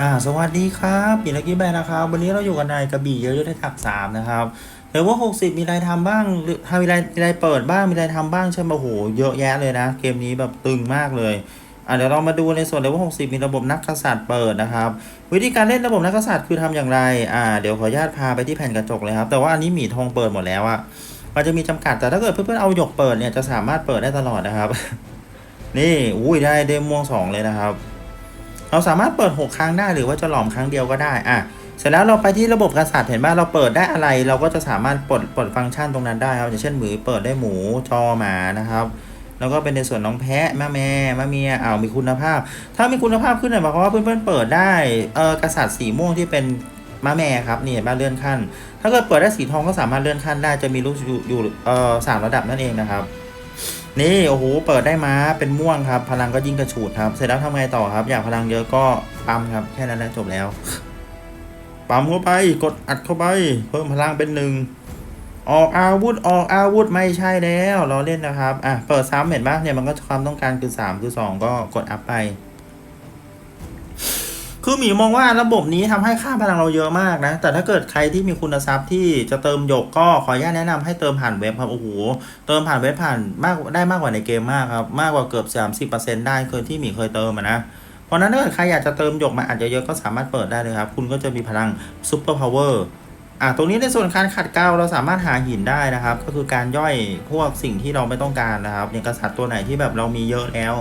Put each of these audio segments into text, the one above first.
อ่าสวัสดีครับปีลักกี้แบนนะครับ วันนี้เราอยู่กันในกระบี่เยอะยุทธถักสามนะครับเดี๋ยวว่าหกสิบมีอะไรทำบ้างหรือทำมีอะไรมีอะไรเปิดบ้างมีอะไรทำบ้างใช่ไหมโอ้โหเยอะแยะเลยนะ เกมนี้แบบตึงมากเลยอ่าเดี๋ยวเรามาดูในส่วนเลเวลหกสิบมีระบบนักกษัตริย์เปิดนะครับ วิธีการเล่นระบบนักกษัตริย์คือทำอย่างไรอ่าเดี๋ยวขออนุญาตพาไปที่แผ่นกระจกเลยครับแต่ว่าอันนี้หมีทองเปิดหมดแล้วอะมันจะมีจำกัดแต่ถ้าเกิดเพื่อนๆเอาหยกเปิดเนี่ยจะสามารถเปิดได้ตลอดนะครับ นี่อุ้ยได้เดมม่วงสองเลยนะครับ เราสามารถเปิด 6 ครั้งได้หรือว่าจะหลอมครั้งเดียวก็ได้อะเสร็จแล้วเราไปที่ระบบกษัตริย์เห็นไหมเราเปิดได้อะไร เราก็จะสามารถปลดปลดฟังก์ชันตรงนั้นได้ครับอย่างเช่นหมูเปิดได้หมูจอหมานะครับแล้วก็เป็นในส่วนน้องแพะแม่แม่แม่เมียอ้าวมีคุณภาพ ถ้ามีคุณภาพขึ้นเนี่ยหมายความว่าเพื่อนๆเปิดได้เออกษัตริย์สีม่วงที่เป็นมาแม่ครับนี่เห็นไหมเลื่อนขั้น ถ้าเกิดเปิดได้สีทองก็สามารถเลื่อนขั้นได้จะมีลูกอยู่อยู่เออสามระดับนั่นเองนะครับ นี่โอ้โหเปิดได้มาเป็นม่วงครับ พลังก็ยิ่งกระฉูดครับ เสร็จแล้วทำไงต่อครับ อยากพลังเยอะก็ปั๊มครับแค่นั้นแล้วจบแล้ว ปั๊มเข้าไปกดอัดเข้าไป เพิ่มพลังเป็นหนึ่งออกอาวุธออกอาวุธไม่ใช่แล้วเราเล่นนะครับอะเปิดซ้ำเห็นปะเนี่ยมันก็ความต้องการคือ 3 คือ 2 ก็กดอัพไป คือหมีมองว่าระบบนี้ทำให้ค่าพลังเราเยอะมากนะ แต่ถ้าเกิดใครที่มีคุณทรัพย์ที่จะเติมหยกก็ขออนุญาตแนะนำให้เติมผ่านเว็บครับ โอ้โห เติมผ่านเว็บผ่านมากได้มากกว่าในเกมมากครับ มากกว่าเกือบ 30%ได้เคยที่หมีเคยเติมนะเพราะนั้นถ้าเกิดใครอยากจะเติมหยกมาอาจจะเยอะๆก็สามารถเปิดได้เลยครับ คุณก็จะมีพลังซูเปอร์พาวเวอร์อะตรงนี้ในส่วนการขัดเกลาเราสามารถหาหินได้นะครับ ก็คือการย่อยพวกสิ่งที่เราไม่ต้องการนะครับอย่างกษัตริย์ตัวไหนที่แบบเรามีเยอะแล้ว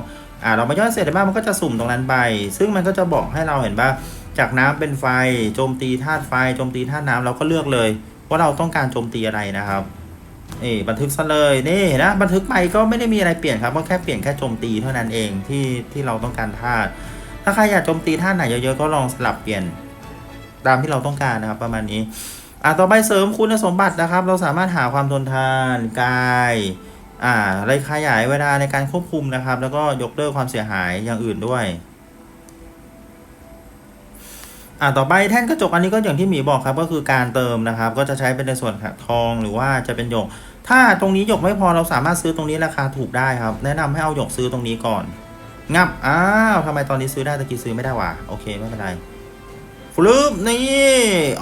อ่าเรามาย่อยเสร็จแล้วมันก็จะสุ่มตรงนั้นไป ซึ่งมันก็จะบอกให้เราเห็นว่าจากน้ำเป็นไฟโจมตีธาตุไฟโจมตีธาตุน้ำเราก็เลือกเลยว่าเราต้องการโจมตีอะไรนะครับนี่บันทึกซะเลยนี่นะบันทึกไปก็ไม่ได้มีอะไรเปลี่ยนครับก็แค่เปลี่ยนแค่โจมตีเท่านั้นเองที่ที่เราต้องการธาตุถ้าใครอยากโจมตีธาตุไหนเยอะๆก็ลองสลับเปลี่ยนตามที่เราต้องการนะครับประมาณนี้อ่าต่อไปเสริมคุณสมบัตินะครับ เราสามารถหาความทนทานกาย อ่าอะไรขยายเวลาในการควบคุมนะครับ แล้วก็ยกเลิกความเสียหายอย่างอื่นด้วยอ่าต่อไปแท่นกระจกอันนี้ก็อย่างที่หมีบอกครับก็คือการเติมนะครับ ก็จะใช้เป็นในส่วนทองหรือว่าจะเป็นหยก ถ้าตรงนี้หยกไม่พอเราสามารถซื้อตรงนี้ราคาถูกได้ครับ แนะนำให้เอาหยกซื้อตรงนี้ก่อน งับอ้าวทำไมตอนนี้ซื้อได้ตะกี้ซื้อไม่ได้วะโอเคไม่เป็นไรฟลุปนี่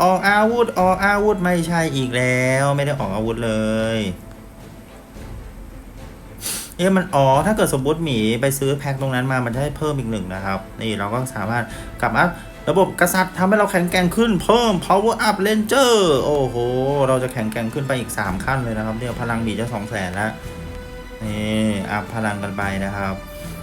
ออกอาวุธออกอาวุธไม่ใช่อีกแล้ว ไม่ได้ออกอาวุธเลย เอ๊ะมันอ๋อถ้าเกิดสมมติหมีไปซื้อแพ็คตรงนั้นมามันจะให้เพิ่มอีกหนึ่งนะครับ นี่เราก็สามารถกลับมาระบบกษัตริย์ทำให้เราแข็งแกร่งขึ้นเพิ่ม power up ranger โอ้โห เราจะแข็งแกร่งขึ้นไปอีก 3 ขั้นเลยนะครับเนี่ยพลังหมีจะ2 0 0แสนแล้วนี่อัพพลังกันไปนะครับ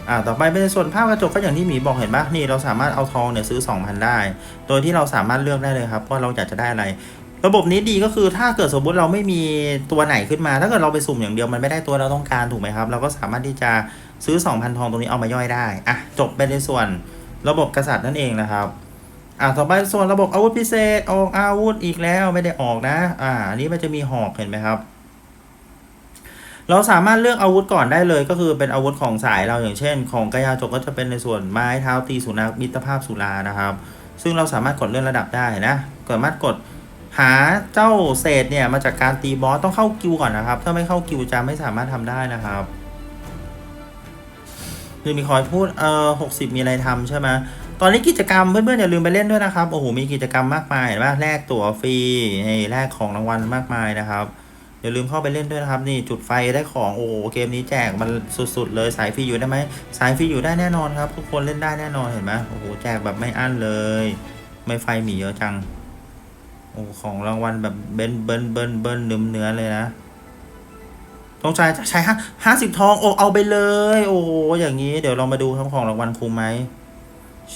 อ่าต่อไปเป็นในส่วนภาพกระจกก็อย่างที่หมีบอกเห็นปะนี่เราสามารถเอาทองเนี่ยซื้อ 2,000 ได้ โดยที่เราสามารถเลือกได้เลยครับว่าเราอยากจะได้อะไร ระบบนี้ดีก็คือถ้าเกิดสมมติเราไม่มีตัวไหนขึ้นมา ถ้าเกิดเราไปสุ่มอย่างเดียวมันไม่ได้ตัวเราต้องการถูกไหมครับ เราก็สามารถที่จะซื้อ 2,000 ทองตรงนี้เอามาย่อยได้อะจบไปในส่วนระบบกษัตริย์นั่นเองนะครับอะต่อไปส่วนระบบอาวุธพิเศษออกอาวุธอีกแล้วไม่ได้ออกนะ อ่าอันนี้มันจะมีหอกเห็นไหมครับ เราสามารถเลือกอาวุธก่อนได้เลย ก็คือเป็นอาวุธของสายเราอย่างเช่น ของกายาจกก็จะเป็นในส่วนไม้เท้าตีสุนัขมิตรภาพสุรานะครับ ซึ่งเราสามารถกดเลื่อนระดับได้นะสามารถกด หาเจ้าเศษเนี่ยมาจากการตีบอสต้องเข้ากิวก่อนนะครับ ถ้าไม่เข้ากิวจะไม่สามารถทำได้นะครับคือมีคอยพูดเออหกสิบมีอะไรทำใช่ไหมตอนนี้กิจกรรมเพื่อนๆอย่าลืมไปเล่นด้วยนะครับโอ้โหมีกิจกรรมมากมายเห็นป่ะแลกตั๋วฟรีนี่แลกของรางวัลมากมายนะครับอย่าลืมเข้าไปเล่นด้วยนะครับ นี่จุดไฟได้ของโอ้โหเกมนี้แจกมันสุดๆ เลยสายฟรีอยู่ได้ไหมสายฟรีอยู่ได้แน่นอนครับ ทุกคนเล่นได้แน่นอนเห็นไหมโอ้โหแจกแบบไม่อั้นเลย ไม่ไฟหมีเยอะจัง อ้ของรางวัลแบบเบิ้ลเบิ้ลเบิ้ลเบิ้ลเนื้อเนื้อเลยนะต้องใช้ใช้ห้าห้าสิบทองโอ้เอาไปเลย โอ้โหอย่างนี้ เดี๋ยวเรามาดูทั้งของรางวัลคุ้มไหม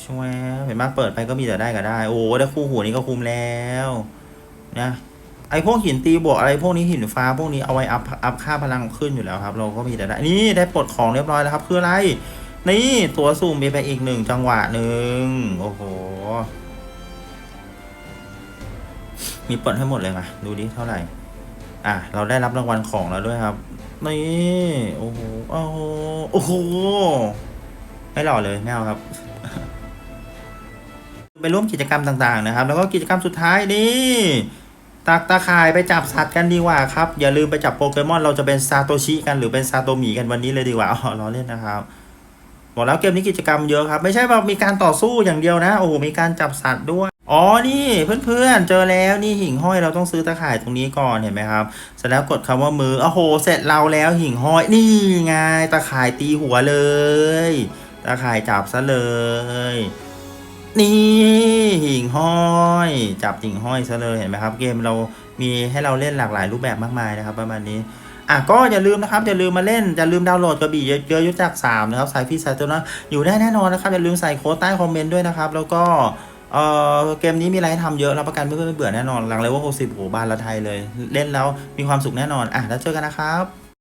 ช่วยเห็นไหมเปิดไปก็มีแต่ได้ก็ได้ โอ้ได้คู่หูนี้ก็คุ้มแล้วนะไอพวกหินตีบวกอะไรพวกนี้หินฟ้าพวกนี้เอาไว้อัพอัพค่าพลังขึ้นอยู่แล้วครับ เราก็มีแต่ได้นี่ได้ปลดของเรียบร้อยแล้วครับ คืออะไร นี่ตัวซูมมีไปอีกหนึ่งจังหวะหนึ่งโอ้โห มีเปิดให้หมดเลยมาดูดิเท่าไหร่ อะ เราได้รับรางวัลของแล้วด้วยครับ นี่ โอ้โห โอ้โห โอ้โห ไม่หล่อเลยไม่เอาครับ ไปร่วมกิจกรรมต่างๆนะครับ แล้วก็กิจกรรมสุดท้ายนี่ตักตาข่ายไปจับสัตว์กันดีกว่าครับ อย่าลืมไปจับโปเกมอน เราจะเป็นซาโตชิกันหรือเป็นซาโตมีกันวันนี้เลยดีกว่าอ๋อล้อเล่นนะครับบอกแล้วเกมนี้กิจกรรมเยอะครับ ไม่ใช่แบบมีการต่อสู้อย่างเดียวนะ โอ้โหมีการจับสัตว์ด้วย อ๋อ นี่เพื่อนๆ เจอแล้วนี่หิ่งห้อยเราต้องซื้อตะข่ายตรงนี้ก่อนเห็นไหมครับ เสร็จแล้วกดคำว่ามือโอ้โห เสร็จเราแล้วหิ่งห้อยนี่ไงตะข่ายตีหัวเลย ตะข่ายจับซะเลย นี่หิ่งห้อย จับหิ่งห้อยซะเลยเห็นไหมครับ เกมเรามีให้เราเล่นหลากหลายรูปแบบมากมายนะครับ ประมาณนี้อะก็อย่าลืมนะครับอย่าลืมมาเล่นอย่าลืมดาวน์โหลดกระบี่เยอะเยอะยุทธจักรสามนะครับสายพี่สายตัวนะอยู่ได้แน่นอนนะครับอย่าลืมใส่โค้ดใต้คอมเมนต์ด้วยนะครับ แล้วก็ เออเกมนี้มีอะไรให้ทำเยอะรับประกันไม่เบื่อแน่นอนหลังเลยว่า60โหบานละไทยเลย เล่นแล้วมีความสุขแน่นอนอะแล้วเจอกันนะครับ